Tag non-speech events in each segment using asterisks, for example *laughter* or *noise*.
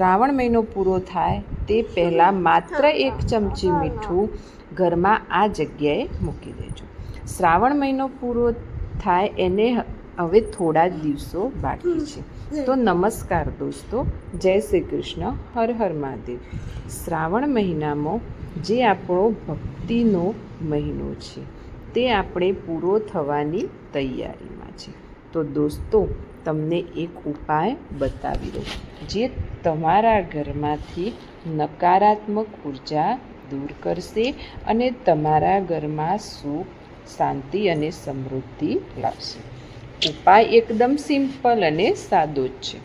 શ્રાવણ મહિનો પૂરો થાય તે પહેલાં માત્ર એક ચમચી મીઠું ઘરમાં આ જગ્યાએ મૂકી દેજો. શ્રાવણ મહિનો પૂરો થાય એને હવે થોડા જ દિવસો બાકી છે. તો નમસ્કાર દોસ્તો જય શ્રી કૃષ્ણ હર હર મહાદેવ. શ્રાવણ મહિનામાં જે આપણો ભક્તિનો મહિનો છે તે આપણે પૂરો થવાની તૈયારીમાં છે તો દોસ્તો, તમને એક ઉપાય બતાવી દઉં. જે તમારા ઘરમાંથી નકારાત્મક ઊર્જા દૂર કરશે અને તમારા ઘરમાં સુખ, શાંતિ અને સમૃદ્ધિ લાવશે. ઉપાય એકદમ સિમ્પલ અને સાદો જ છે.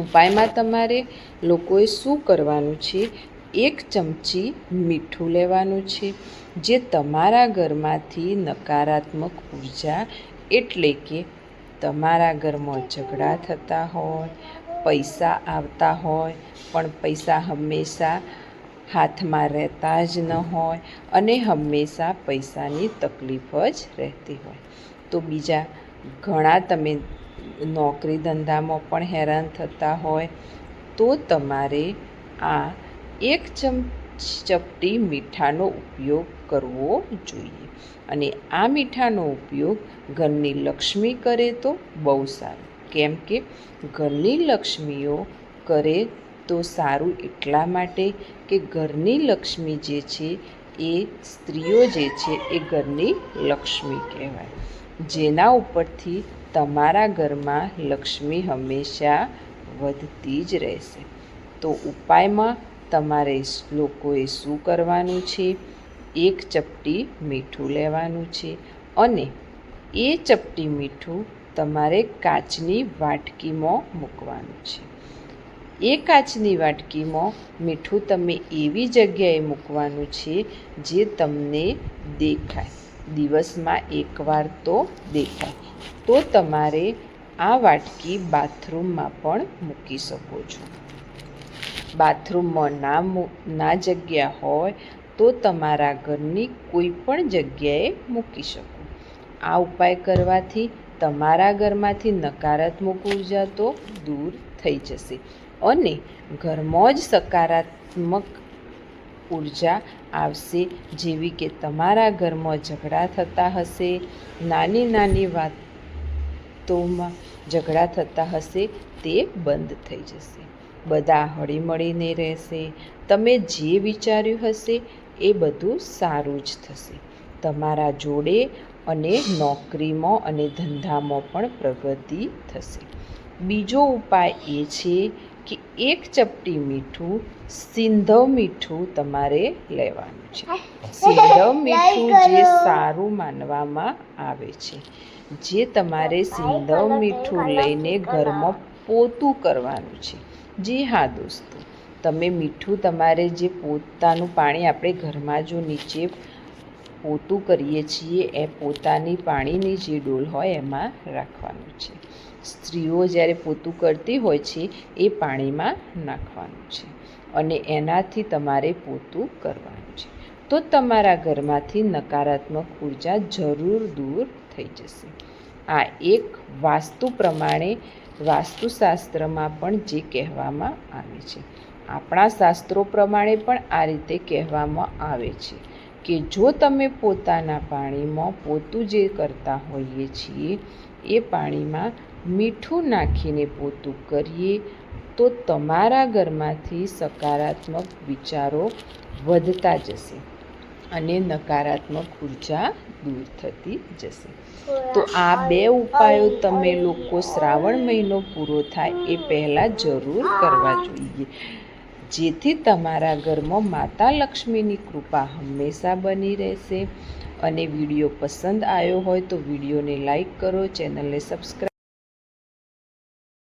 ઉપાયમાં તમારે લોકોએ શું કરવાનું છે? એક ચમચી મીઠું લેવાનું છે, જે તમારા ઘરમાંથી નકારાત્મક ઊર્જા એટલે કે તમારા ઘરમાં ઝઘડા થતા હોય, પૈસા આવતા હોય, પણ પૈસા હંમેશા હાથમાં રહેતા જ ન હોય અને હંમેશા પૈસાની તકલીફ જ રહેતી હોય. તો બીજા ઘણા તમે નોકરી ધંધામાં પણ હેરાન થતા હોય, તો તમારે આ એક ચમ ચપટી મીઠાનો ઉપયોગ કરવો જોઈએ. અને આ મીઠાનો ઉપયોગ ઘરની લક્ષ્મી કરે તો બહુ સારું. કેમ કે ઘરની લક્ષ્મીઓ કરે તો સારું એટલા માટે કે ઘરની લક્ષ્મી જે છે એ સ્ત્રીઓ જે છે એ ઘરની લક્ષ્મી કહેવાય. જેના ઉપરથી તમારા ઘરમાં લક્ષ્મી હંમેશા વધતી જ રહેશે. તો ઉપાયમાં તમારે લોકોએ શું કરવાનું છે? એક ચપટી મીઠું લેવાનું છે અને એ ચપટી મીઠું તમારે કાચની વાટકીમાં મૂકવાનું છે. એ કાચની વાટકીમાં મીઠું તમે એવી જગ્યાએ મૂકવાનું છે જે તમને દેખાય. દિવસમાં એકવાર તો દેખાય. તો તમારે આ વાટકી બાથરૂમમાં પણ મૂકી શકો છો. બાથરૂમમાં ના ના જગ્યા હોય તો તમારા ઘરની કોઈ પણ જગ્યાએ મૂકી શકો. આ ઉપાય કરવાથી તમારા ઘરમાંથી નકારાત્મક ઊર્જા તો દૂર થઈ જશે અને ઘરમાં જ સકારાત્મક ઊર્જા આવશે. જેવી કે તમારા ઘરમાં ઝઘડા થતા હશે, નાની નાની વાતોમાં ઝઘડા થતા હશે, તે બંધ થઈ જશે. બધા હળીમળીને રહેશે. તમે જે વિચાર્યું હશે એ બધું સારું જ થશે. તમારા જોડે અને નોકરીમાં અને ધંધામાં પણ પ્રગતિ થશે. બીજો ઉપાય એ છે કે એક ચપટી મીઠું સિંધવ મીઠું તમારે લેવાનું છે. સિંધવ *laughs* મીઠું જે સારું માનવામાં આવે છે. જે તમારે સિંધવ મીઠું લઈને ઘરમાં પોતું કરવાનું છે. જી હા દોસ્તો. તમે મીઠું તમારે જે પોતાનું પાણી આપણે ઘરમાં જો નીચે પોતું કરીએ છીએ, એ પોતાની પાણીની જે ડોલ હોય એમાં રાખવાનું છે. સ્ત્રીઓ જ્યારે પોતું કરતી હોય છે, એ પાણીમાં નાખવાનું છે અને એનાથી તમારે પોતું કરવાનું છે. તો તમારા ઘરમાંથી નકારાત્મક ઊર્જા જરૂર દૂર થઈ જશે. આ એક વાસ્તુ પ્રમાણે વાસ્તુશાસ્ત્રમાં પણ જે કહેવામાં આવે છે. આપણા શાસ્ત્રો પ્રમાણે પણ આ રીતે કહેવામાં આવે છે કે જો તમે પોતાના પાણીમાં પોતું જે કરતા હોઈએ છીએ, એ પાણીમાં મીઠું નાખીને પોતું કરીએ, તો તમારા ઘરમાંથી સકારાત્મક વિચારો વધતા જશે. અને નકારાત્મક ઊર્જા દૂર થતી જશે. તો આ બે ઉપાયો તમે લોકો શ્રાવણ મહિનો પૂરો થાય એ પહેલાં જરૂર કરવા જોઈએ. જેથી તમારા ઘરમાં માતા લક્ષ્મીની કૃપા હંમેશા બની રહેશે. અને વીડિયો પસંદ આવ્યો હોય તો વિડીયોને લાઈક કરો ચેનલને સબસ્ક્રાઈબ